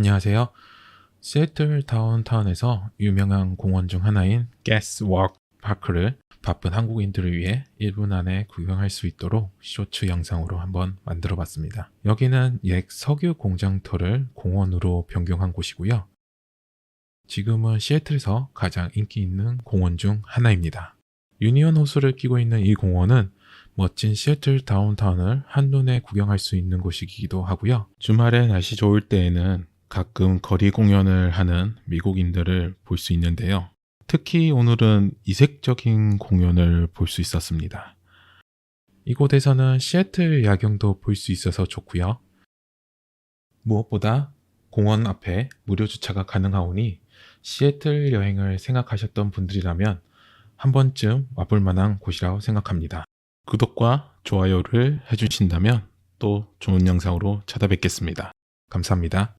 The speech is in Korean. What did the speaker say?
안녕하세요. 시애틀 다운타운에서 유명한 공원 중 하나인 게스워크 파크를 바쁜 한국인들을 위해 1분 안에 구경할 수 있도록 쇼츠 영상으로 한번 만들어 봤습니다. 여기는 옛 석유 공장터를 공원으로 변경한 곳이고요. 지금은 시애틀에서 가장 인기 있는 공원 중 하나입니다. 유니언 호수를 끼고 있는 이 공원은 멋진 시애틀 다운타운을 한눈에 구경할 수 있는 곳이기도 하고요. 주말에 날씨 좋을 때에는 가끔 거리 공연을 하는 미국인들을 볼 수 있는데요. 특히 오늘은 이색적인 공연을 볼 수 있었습니다. 이곳에서는 시애틀 야경도 볼 수 있어서 좋고요. 무엇보다 공원 앞에 무료 주차가 가능하오니 시애틀 여행을 생각하셨던 분들이라면 한 번쯤 와볼 만한 곳이라고 생각합니다. 구독과 좋아요를 해주신다면 또 좋은 영상으로 찾아뵙겠습니다. 감사합니다.